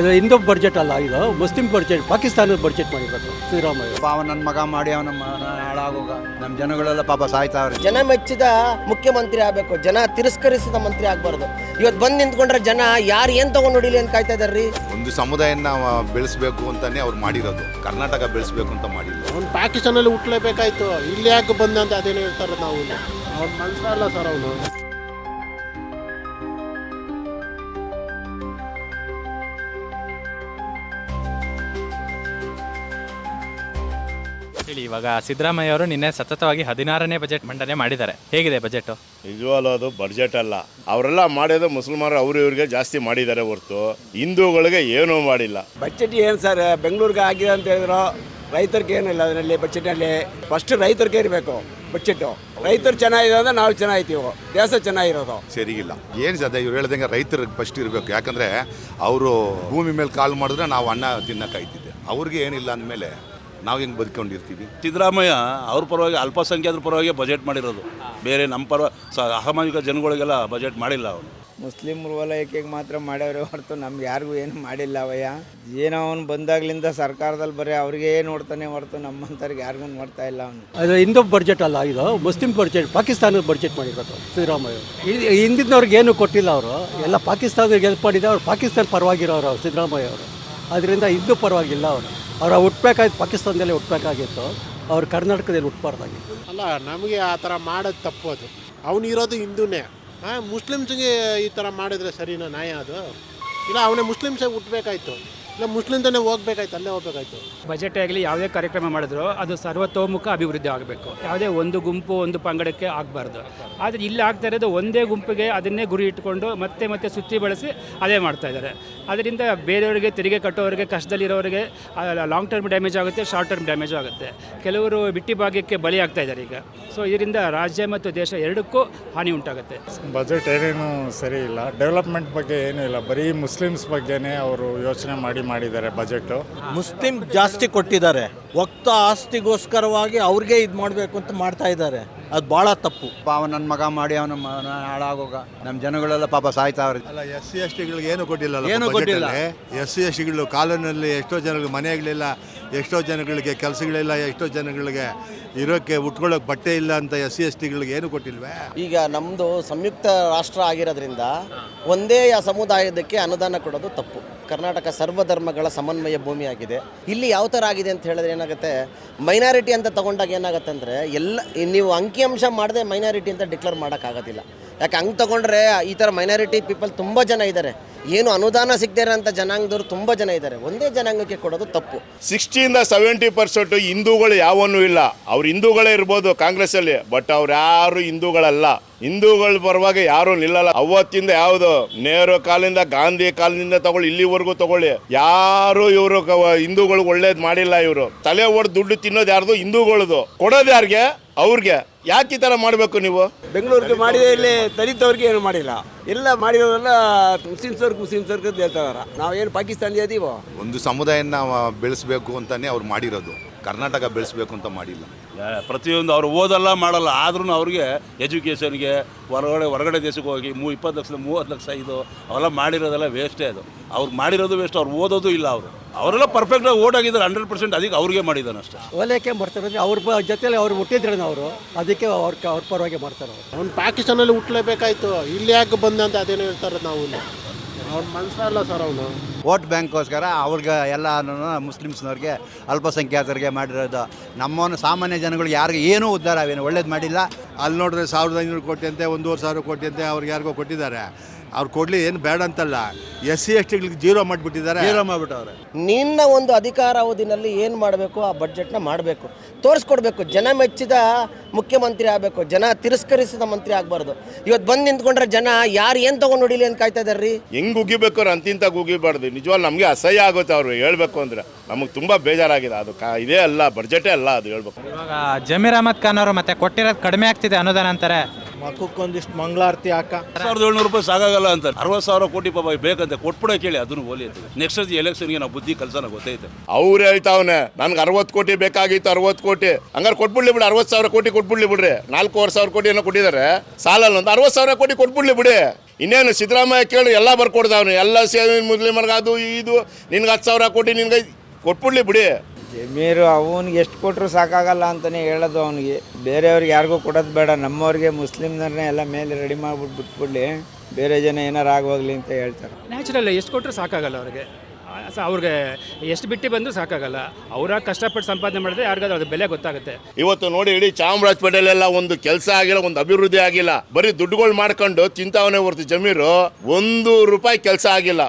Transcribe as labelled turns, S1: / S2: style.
S1: ಅದು ಹಿಂದೂ ಬಡ್ಜೆಟ್ ಅಲ್ಲ ಇದು. ಮುಸ್ಲಿಂ ಬಡ್ಜೆಟ್ ಪಾಕಿಸ್ತಾನದ ಬಡ್ಜೆಟ್ ಮಾಡಿರೋದು ಸಿದ್ದರಾಮಯ್ಯ.
S2: ಪಾಪ ನನ್ನ ಮಗ ಮಾಡಿ ಅವನ ಹಾಳಾಗೋಗ. ನಮ್ಮ ಜನಗಳೆಲ್ಲ ಪಾಪ ಸಾಯ್ತಾವ್ರೆ.
S3: ಜನ ಮೆಚ್ಚಿದ ಮುಖ್ಯಮಂತ್ರಿ ಆಗಬೇಕು. ಜನ ತಿರಸ್ಕರಿಸಿದ ಮಂತ್ರಿ ಆಗಬಾರ್ದು. ಇವತ್ತು ಬಂದು ನಿಂತ್ಕೊಂಡ್ರೆ ಜನ ಯಾರು ಏನು ತಗೊಂಡು ಹೊಡಿಲಿ ಅಂತ ಕಾಯ್ತಾ ಇದಾರ್ರಿ?
S4: ಒಂದು ಸಮುದಾಯನ ಬೆಳೆಸಬೇಕು ಅಂತಾನೆ ಅವ್ರು ಮಾಡಿರೋದು. ಕರ್ನಾಟಕ ಬೆಳೆಸಬೇಕು ಅಂತ ಮಾಡಿಲ್ಲ.
S5: ಅವ್ನು ಪಾಕಿಸ್ತಾನಲ್ಲಿ ಹುಟ್ಟಲೇಬೇಕಾಯ್ತು ಇಲ್ಲಿ ಯಾಕೆ ಬಂದ ಅಂತ ಅದೇನು ಹೇಳ್ತಾರೆ ನಾವು ಅವ್ನು ಮನಸ್ಸಲ್ಲ ಅಲ್ಲ ಸರ್ ಅವನು.
S6: ಹೇಳಿ ಇವಾಗ ಸಿದ್ದರಾಮಯ್ಯ ಅವರು ನಿನ್ನೆ ಸತತವಾಗಿ ಹದಿನಾರನೇ ಬಜೆಟ್ ಮಂಡನೆ ಮಾಡಿದ್ದಾರೆ. ಹೇಗಿದೆ ಬಜೆಟ್?
S7: ನಿಜವಾಗ್ಲೂ ಅದು ಬಜೆಟ್ ಅಲ್ಲ. ಅವರೆಲ್ಲ ಮಾಡೋದು ಮುಸಲ್ಮಾನರು ಅವ್ರು ಇವ್ರಿಗೆ ಜಾಸ್ತಿ ಮಾಡಿದ್ದಾರೆ ಹೊರತು. ಹಿಂದೂಗಳಿಗೆ ಏನೂ ಮಾಡಿಲ್ಲ.
S8: ಬಜೆಟ್ ಏನು ಸರ್ ಬೆಂಗಳೂರಿಗೆ ಆಗಿದೆ ಅಂತ ಹೇಳಿದ್ರು ರೈತರಿಗೆ ಏನಿಲ್ಲ ಅದರಲ್ಲಿ ಬಜೆಟಲ್ಲಿ ಫಸ್ಟ್ ರೈತರಿಗೆ ಇರಬೇಕು ಬಜೆಟ್. ರೈತರು ಚೆನ್ನಾಗಿದೆ ಅಂದ್ರೆ ನಾವು ಚೆನ್ನಾಗಿದ್ದೀವಿ. ದೇಶ ಚೆನ್ನಾಗಿರೋದು.
S4: ಸರಿಗಿಲ್ಲ. ಏನು ಸದ ಇವ್ರು ಹೇಳ್ದಂಗೆ ರೈತರಿಗೆ ಫಸ್ಟ್ ಇರಬೇಕು. ಯಾಕಂದ್ರೆ ಅವರು ಭೂಮಿ ಮೇಲೆ ಕಾಲ್ ಮಾಡಿದ್ರೆ ನಾವು ಅನ್ನ ತಿನ್ನಕ್ಕಾಯ್ತಿದ್ದೆ. ಅವ್ರಿಗೆ ಏನಿಲ್ಲ ಅಂದಮೇಲೆ ನಾವು ಹೆಂಗೆ ಬದುಕೊಂಡಿರ್ತೀವಿ?
S9: ಸಿದ್ದರಾಮಯ್ಯ ಅವ್ರ ಪರವಾಗಿ ಅಲ್ಪಸಂಖ್ಯಾತರ ಪರವಾಗಿ ಬಜೆಟ್ ಮಾಡಿರೋದು. ಬೇರೆ ನಮ್ಮ ಪರ ಸ ಅಸಾಮಾಜಿಕ ಜನಗಳಿಗೆಲ್ಲ ಬಜೆಟ್ ಮಾಡಿಲ್ಲ ಅವರು.
S8: ಮುಸ್ಲಿಂ ವಲಯಕ್ಕೆ ಮಾತ್ರ ಮಾಡ್ಯವ್ರೆ ಹೊರತು ನಮ್ಗೆ ಯಾರಿಗೂ ಏನು ಮಾಡಿಲ್ಲ ಅವಯ್ಯ. ಏನೋ ಅವ್ನು ಬಂದಾಗ್ಲಿಂದ ಸರ್ಕಾರದಲ್ಲಿ ಬರೀ ಅವ್ರಿಗೆ ನೋಡ್ತಾನೆ ಹೊರತು ನಮ್ಮಂಥವ್ರಿಗೆ ಯಾರಿಗೂ ನೋಡ್ತಾ ಇಲ್ಲ ಅವನು.
S1: ಅದು ಹಿಂದೂ ಬಜೆಟ್ ಅಲ್ಲ ಇದು? ಮುಸ್ಲಿಂ ಬಜೆಟ್ ಪಾಕಿಸ್ತಾನದ ಬಜೆಟ್ ಮಾಡಿರೋದು ಸಿದ್ದರಾಮಯ್ಯ ಹಿಂದಿನವ್ರಿಗೆ ಏನು ಕೊಟ್ಟಿಲ್ಲ ಅವರು. ಎಲ್ಲ ಪಾಕಿಸ್ತಾನದ ಗೆಲ್ಪ್ ಮಾಡಿದೆ ಅವ್ರು ಪಾಕಿಸ್ತಾನ ಪರವಾಗಿರೋರು ಅವ್ರು ಸಿದ್ದರಾಮಯ್ಯ ಅವರು. ಅದರಿಂದ ಹಿಂದೂ ಪರವಾಗಿಲ್ಲ ಅವರು. ಅವ್ರು ಹುಟ್ಟಬೇಕಾಗಿತ್ತು ಪಾಕಿಸ್ತಾನದಲ್ಲಿ ಹುಟ್ಟಬೇಕಾಗಿತ್ತು ಅವ್ರು ಕರ್ನಾಟಕದಲ್ಲಿ ಹುಟ್ಟಬಾರ್ದಾಗಿತ್ತು
S5: ಅಲ್ಲ, ನಮಗೆ ಆ ಥರ ಮಾಡೋದು ತಪ್ಪು ಅದು. ಅವನು ಇರೋದು ಹಿಂದೂನೇ. ಹಾಂ ಮುಸ್ಲಿಮ್ಸ್ಗೆ ಈ ಥರ ಮಾಡಿದ್ರೆ ಸರಿನಾ ನ್ಯಾಯ ಅದು? ಇಲ್ಲ, ಅವನೇ ಮುಸ್ಲಿಮ್ಸೇ ಹುಟ್ಟಬೇಕಾಯ್ತು ಇಲ್ಲ ಮುಸ್ಲಿಮ್ದನೇ ಹೋಗ್ಬೇಕಾಯ್ತು ಅಲ್ಲೇ ಹೋಗ್ಬೇಕಾಯ್ತು.
S10: ಬಜೆಟ್ ಆಗಲಿ ಯಾವುದೇ ಕಾರ್ಯಕ್ರಮ ಮಾಡಿದ್ರು ಅದು ಸರ್ವತೋಮುಖ ಅಭಿವೃದ್ಧಿ ಆಗಬೇಕು. ಯಾವುದೇ ಒಂದು ಗುಂಪು ಒಂದು ಪಂಗಡಕ್ಕೆ ಆಗಬಾರ್ದು. ಆದರೆ ಇಲ್ಲಿ ಆಗ್ತಾ ಇರೋದು ಒಂದೇ ಗುಂಪಿಗೆ ಅದನ್ನೇ ಗುರಿ ಇಟ್ಕೊಂಡು ಮತ್ತೆ ಮತ್ತೆ ಸುತ್ತಿ ಬಳಸಿ ಅದೇ ಮಾಡ್ತಾ ಇದ್ದಾರೆ. ಅದರಿಂದ ಬೇರೆಯವರಿಗೆ ತೆರಿಗೆ ಕಟ್ಟೋರಿಗೆ ಕಷ್ಟದಲ್ಲಿರೋರಿಗೆ ಲಾಂಗ್ ಟರ್ಮ್ ಡ್ಯಾಮೇಜ್ ಆಗುತ್ತೆ ಶಾರ್ಟ್ ಟರ್ಮ್ ಡ್ಯಾಮೇಜ್ ಆಗುತ್ತೆ. ಕೆಲವರು ಬಿಟ್ಟಿ ಭಾಗ್ಯಕ್ಕೆ ಬಲಿ ಆಗ್ತಾ ಇದ್ದಾರೆ ಈಗ. ಸೊ ಇದರಿಂದ ರಾಜ್ಯ ಮತ್ತು ದೇಶ ಎರಡಕ್ಕೂ ಹಾನಿ ಉಂಟಾಗುತ್ತೆ.
S11: ಬಜೆಟ್ ಏನೇನು ಸರಿ ಇಲ್ಲ. ಡೆವಲಪ್ಮೆಂಟ್ ಬಗ್ಗೆ ಏನೂ ಇಲ್ಲ. ಬರೀ ಮುಸ್ಲಿಮ್ಸ್ ಬಗ್ಗೆನೇ ಅವರು ಯೋಚನೆ ಮಾಡಿ ಮಾಡಿದ್ದಾರೆ ಬಜೆಟ್
S2: ಮುಸ್ಲಿಂ ಜಾಸ್ತಿ ಕೊಟ್ಟಿದ್ದಾರೆ. ಒಕ್ತ ಆಸ್ತಿಗೋಸ್ಕರವಾಗಿ ಅವ್ರಿಗೆ ಇದು ಮಾಡಬೇಕು ಅಂತ ಮಾಡ್ತಾ ಇದ್ದಾರೆ. ಅದು ಭಾಳ ತಪ್ಪು. ಪಾಪ ನನ್ನ ಮಗ ಮಾಡಿ ಅವನ ಹಾಳಾಗೋಗ. ನಮ್ಮ ಜನಗಳೆಲ್ಲ ಪಾಪ ಸಾಯ್ತಾವ್ರೆ
S4: ಅಲ್ಲ ಎಸ್ ಸಿ ಎಸ್ ಟಿಗಳಿಗೆ ಏನು ಕೊಟ್ಟಿಲ್ಲ
S2: ಏನು ಕೊಟ್ಟಿಲ್ಲ.
S4: ಎಸ್ ಸಿ ಎಸ್ ಟಿಗಳು ಕಾಲೋನಿಯಲ್ಲಿ ಎಷ್ಟೋ ಜನಗಳಿಗೆ ಮನೆಗಳಿಲ್ಲ ಎಷ್ಟೋ ಜನಗಳಿಗೆ, ಕೆಲಸಗಳಿಲ್ಲ, ಎಷ್ಟೋ ಜನಗಳಿಗೆ ಇರೋಕ್ಕೆ ಉಟ್ಕೊಳ್ಳೋಕೆ ಬಟ್ಟೆ ಇಲ್ಲ ಅಂತ ಎಸ್ ಸಿ, ಎಸ್ ಟಿಗಳಿಗೆ ಏನು ಕೊಟ್ಟಿಲ್ವೇ?
S3: ಈಗ ನಮ್ಮದು ಸಂಯುಕ್ತ ರಾಷ್ಟ್ರ ಆಗಿರೋದ್ರಿಂದ ಒಂದೇ ಆ ಸಮುದಾಯದಕ್ಕೆ ಅನುದಾನ ಕೊಡೋದು ತಪ್ಪು. ಕರ್ನಾಟಕ ಸರ್ವಧರ್ಮಗಳ ಸಮನ್ವಯ ಭೂಮಿಯಾಗಿದೆ ಇಲ್ಲಿ ಯಾವ ಥರ ಆಗಿದೆ ಅಂತ ಹೇಳಿದ್ರೆ ಏನಾಗುತ್ತೆ? ಮೈನಾರಿಟಿ ಅಂತ ತಗೊಂಡಾಗ ಏನಾಗುತ್ತೆ ಅಂದರೆ ಎಲ್ಲ ನೀವು ಅಂಕಿಅಂಶ ಮಾಡದೆ ಮೈನಾರಿಟಿ ಅಂತ ಡಿಕ್ಲೇರ್ ಮಾಡೋಕ್ಕಾಗೋದಿಲ್ಲ. ಯಾಕೆ ಹಂಗೆ ತಗೊಂಡ್ರೆ ಈ ಥರ ಮೈನಾರಿಟಿ ಪೀಪಲ್ ತುಂಬ ಜನ ಇದ್ದಾರೆ. ಏನು ಅನುದಾನ ಸಿಗದೇ ಇರೋಂಥ ಜನಾಂಗದವರು ತುಂಬ ಜನ ಇದ್ದಾರೆ. ಒಂದೇ ಜನಾಂಗಕ್ಕೆ ಕೊಡೋದು ತಪ್ಪು.
S7: ಸಿಕ್ಸ್ಟಿಯಿಂದ ಸೆವೆಂಟಿ ಪರ್ಸೆಂಟ್ ಹಿಂದೂಗಳು ಯಾವನ್ನೂ ಇಲ್ಲ. ಅವ್ರು ಹಿಂದೂಗಳೇ ಇರ್ಬೋದು ಕಾಂಗ್ರೆಸ್ಸಲ್ಲಿ, ಬಟ್ ಅವ್ರು ಯಾರು ಹಿಂದೂಗಳಲ್ಲ. ಹಿಂದೂಗಳ ಪರವಾಗಿ ಯಾರು ನಿಲ್ಲಲ್ಲ. ಅವತ್ತಿಂದ ಯಾವುದು? ನೆಹರು ಕಾಲಿಂದ ಗಾಂಧಿ ಕಾಲದಿಂದ ತಗೊಳ್ಳಿ ಇಲ್ಲಿವರೆಗೂ ತಗೊಳ್ಳಿ. ಯಾರು ಇವರು ಹಿಂದೂಗಳು ಒಳ್ಳೇದು ಮಾಡಿಲ್ಲ ಇವರು. ತಲೆ ಹೊಡೆದು ದುಡ್ಡು ತಿನ್ನೋದು ಯಾರ್ದು? ಹಿಂದೂಗಳದು. ಕೊಡೋದು ಯಾರಿಗೆ? ಅವ್ರಿಗೆ. ಯಾಕೆ ಈ ಥರ ಮಾಡಬೇಕು ನೀವು?
S8: ಬೆಂಗಳೂರಿಗೆ ಮಾಡಿದೆ ಇಲ್ಲಿ ದಲಿತವ್ರಿಗೆ ಏನು ಮಾಡಿಲ್ಲ. ಎಲ್ಲ ಮಾಡಿರೋರೆಲ್ಲ ಮುಸ್ಲಿಮ್ಸವ್ರಿಗೆ ಮುಸ್ಲಿಮ್ಸವ್ರಿಗೆ ಅಂತ ಹೇಳ್ತಾ ಇದಾರೆ. ನಾವೇನು ಪಾಕಿಸ್ತಾನಿ ಇದೀವೋ?
S4: ಒಂದು ಸಮುದಾಯನ ಬೆಳೆಸಬೇಕು ಅಂತಾನೆ ಅವ್ರು ಮಾಡಿರೋದು. ಕರ್ನಾಟಕ ಬೆಳೆಸಬೇಕು ಅಂತ ಮಾಡಿಲ್ಲ.
S9: ಪ್ರತಿಯೊಂದು ಅವರು ಓದಲ್ಲ ಮಾಡಲ್ಲ ಆದ್ರೂ ಅವ್ರಿಗೆ ಎಜುಕೇಷನ್ಗೆ ಹೊರಗಡೆ ಹೊರಗಡೆ ದೇಶಕ್ಕೆ ಹೋಗಿ ಮೂ ಇಪ್ಪತ್ತು ಲಕ್ಷದ ಮೂವತ್ತು ಲಕ್ಷ ಇದು ಅವೆಲ್ಲ ಮಾಡಿರೋದೆಲ್ಲ ವೇಸ್ಟೇ ಅದು. ಅವ್ರು ಮಾಡಿರೋದು ವೇಸ್ಟ್ ಅವ್ರು ಓದೋದು ಇಲ್ಲ ಅವರು. ಅವರೆಲ್ಲ ಪರ್ಫೆಕ್ಟಾಗಿ ಆಗಿ ಆಗಿದ್ದಾರೆ ಹಂಡ್ರೆಡ್ ಪರ್ಸೆಂಟ್ ಅದಕ್ಕೆ ಅವ್ರಿಗೆ ಮಾಡಿದ್ದಾನೆ ಅಷ್ಟೇ.
S1: ಓಲೈಕೆ ಮಾಡ್ತಾರೆ ಅವ್ರ ಜೊತೆಯಲ್ಲಿ ಜೊತೆಲಿ ಅವ್ರು ಹುಟ್ಟಿದ್ರೇನು ಅವರು ಅದಕ್ಕೆ ಅವ್ರ ಅವ್ರ ಪರವಾಗಿ ಮಾಡ್ತಾರೆ ಅವರು.
S5: ಅವ್ನು ಪಾಕಿಸ್ತಾನಲ್ಲಿ ಹುಟ್ಟಲೇಬೇಕಾಯ್ತು ಇಲ್ಲಿ ಯಾಕೆ ಬಂದ ಅಂತ ಅದೇನೇ ಹೇಳ್ತಾರೆ ನಾವು ಅವ್ನ ಮನಸ್ಸಲ್ಲ ಸರ್ ಅವನು.
S2: ವೋಟ್ ಬ್ಯಾಂಕ್ಗೋಸ್ಕರ ಅವ್ರಿಗೆ ಎಲ್ಲ ಮುಸ್ಲಿಮ್ಸ್ನವ್ರಿಗೆ ಅಲ್ಪಸಂಖ್ಯಾತರಿಗೆ ಮಾಡಿರೋದು. ನಮ್ಮವನು ಸಾಮಾನ್ಯ ಜನಗಳಿಗೆ ಯಾರಿಗೂ ಏನೂ ಉದ್ಧಾರ ಅವೇನು ಒಳ್ಳೇದು ಮಾಡಿಲ್ಲ.
S4: ಅಲ್ಲಿ ನೋಡಿದ್ರೆ ಸಾವಿರದ ಐನೂರು ಕೋಟಿ ಅಂತೆ, ಒಂದೂವರೆ ಸಾವಿರ ಕೋಟಿ ಅಂತೆ, ಅವ್ರಿಗೆ ಯಾರಿಗೋ ಕೊಟ್ಟಿದ್ದಾರೆ. ಅವ್ರು ಕೊಡ್ಲಿ ಏನು ಬೇಡ ಅಂತಲ್ಲ. ಎಸ್ ಸಿ ಎಸ್ ಟಿಗಳಿಗೆ ಜೀರೋ ಮಾಡಿಬಿಟ್ಟಿದ್ದಾರೆ.
S2: ಜೀರೋ ಮಾಡಿಬಿಟ್ಟವ್ರೆ.
S3: ನಿನ್ನ ಒಂದು ಅಧಿಕಾರಾವಧಿನಲ್ಲಿ ಏನು ಮಾಡಬೇಕು ಆ ಬಡ್ಜೆಟ್ನ ಮಾಡಬೇಕು. ತೋರಿಸ್ಕೊಡ್ಬೇಕು. ಜನ ಮೆಚ್ಚಿದ ಮುಖ್ಯಮಂತ್ರಿ ಆಗಬೇಕು. ಜನ ತಿರಸ್ಕರಿಸಿದ ಮಂತ್ರಿ ಆಗಬಾರ್ದು. ಇವತ್ತು ಬಂದು ನಿಂತ್ಕೊಂಡ್ರೆ ಜನ ಯಾರು ಏನು ತಗೊಂಡು ಹೊಡಿಲಿ ಅಂತ ಕಾಯ್ತಾ ಇದಾರ್ರಿ?
S7: ಹೆಂಗ್ ಉಗಿಬೇಕು ಅಂತಿಂತ ಉಗಿಬಾರ್ದು. ನಿಜವಾಗ್ಲೂ ನಮಗೆ ಅಸಹ್ಯ ಆಗುತ್ತೆ ಅವರು ಹೇಳ್ಬೇಕು ಅಂದ್ರೆ. ನಮಗೆ ತುಂಬ ಬೇಜಾರಾಗಿದೆ. ಅದು ಕಾ ಇದೇ ಅಲ್ಲ ಬಡ್ಜೆಟೇ ಅಲ್ಲ ಅದು ಹೇಳ್ಬೇಕು.
S6: ಇವಾಗ ಜಮೀರ್ ಅಹಮದ್ ಖಾನ್ ಅವರು ಮತ್ತೆ ಕೊಟ್ಟಿರೋದು ಕಡಿಮೆ ಆಗ್ತಿದೆ ಅನುದಾನ ಅಂತಾರೆ.
S2: ಮಕ್ಕಕ್ಕೊಂದಿಷ್ಟು ಮಂಗಳಾರತಿ ಹಾಕ.
S9: ಸಾವಿರದ ಏಳ್ನೂರು ರೂಪಾಯಿ ಸಾಕಾಗಲ್ಲ ಅಂತ. ಅರವತ್ತು ಸಾವಿರ ಕೋಟಿ ಪಾಪ ಬೇಕಂತೆ ಕೊಟ್ಬಿಡ ಕೇಳಿ ಅದನ್ನು ಓಲಿ ಅಂತ. ನೆಕ್ಸ್ಟ್ ಎಲೆಕ್ಷನ್ಗೆ ನಾವು ಬುದ್ಧಿ ಕಲ್ಸನ ಗೊತ್ತೈತೆ.
S7: ಅವ್ರು ಹೇಳ್ತಾವನೆ ನನ್ಗೆ ಅರವತ್ತು ಕೋಟಿ ಬೇಕಾಗಿತ್ತು ಅರವತ್ತು ಕೋಟಿ. ಹಂಗಾರೆ ಕೊಟ್ಬಿಡ್ಲಿ ಬಿಡಿ ಅರವತ್ತು ಸಾವಿರ ಕೋಟಿ ಕೊಟ್ಬಿಡ್ಲಿ ಬಿಡ್ರಿ. ನಾಲ್ಕೂವರೆ ಸಾವಿರ ಕೋಟಿ ಏನೋ ಕೊಟ್ಟಿದ್ದಾರೆ. ಸಾಲಲ್ಲ ಒಂದು ಅರವತ್ತು ಸಾವಿರ ಕೋಟಿ ಕೊಟ್ಬಿಡ್ಲಿ ಬಿಡಿ. ಇನ್ನೇನು ಸಿದ್ದರಾಮಯ್ಯ ಕೇಳಿ ಎಲ್ಲ ಬರ್ಕೊಡ್ತಾವ್ನು. ಎಲ್ಲ ಸೇವೆ ಮುಸ್ಲಿಮರ್ಗೆ ಅದು ಇದು. ನಿನ್ಗೆ ಹತ್ತು ಸಾವಿರ ಕೋಟಿ ನಿನ್ಗೆ ಕೊಟ್ಬಿಡ್ಲಿ ಬಿಡಿ.
S8: ಜಮೀರು ಅವನಿಗೆ ಎಷ್ಟು ಕೊಟ್ಟರು ಸಾಕಾಗಲ್ಲ ಅಂತಲೇ ಹೇಳೋದು ಅವನಿಗೆ. ಬೇರೆಯವ್ರಿಗೆ ಯಾರಿಗೂ ಕೊಡೋದು ಬೇಡ. ನಮ್ಮವ್ರಿಗೆ ಮುಸ್ಲಿಮ್ನವ್ರನ್ನೇ ಎಲ್ಲ ಮೇಲೆ ರೆಡಿ ಮಾಡಿಬಿಟ್ಟು ಬಿಟ್ಬಿಡ್ಲಿ. ಬೇರೆ ಜನ ಏನಾರು ಆಗೋಗ್ಲಿ ಅಂತ ಹೇಳ್ತಾರೆ.
S10: ನ್ಯಾಚುರಲ್ ಎಷ್ಟು ಕೊಟ್ಟರು ಸಾಕಾಗಲ್ಲ ಅವ್ರಿಗೆ. ಅವ್ರಿಗೆ ಎಷ್ಟು ಬಿಟ್ಟು ಬಂದರೂ ಸಾಕಾಗಲ್ಲ. ಅವರ ಕಷ್ಟಪಟ್ಟು ಸಂಪಾದನೆ ಮಾಡಿದ್ರೆ ಯಾರಿಗಾದ್ರೂ ಅದು ಬೆಲೆ ಗೊತ್ತಾಗುತ್ತೆ.
S7: ಇವತ್ತು ನೋಡಿ ಇಡೀ ಚಾಮರಾಜಪೇಟೆಲೆಲ್ಲ ಒಂದು ಕೆಲಸ ಆಗಿಲ್ಲ ಒಂದು ಅಭಿವೃದ್ಧಿ ಆಗಿಲ್ಲ. ಬರೀ ದುಡ್ಡುಗಳು ಮಾಡ್ಕೊಂಡು ಚಿಂತಾವನೆ ಹೊರತು ಜಮೀರು ಒಂದು ರೂಪಾಯಿ ಕೆಲಸ ಆಗಿಲ್ಲ.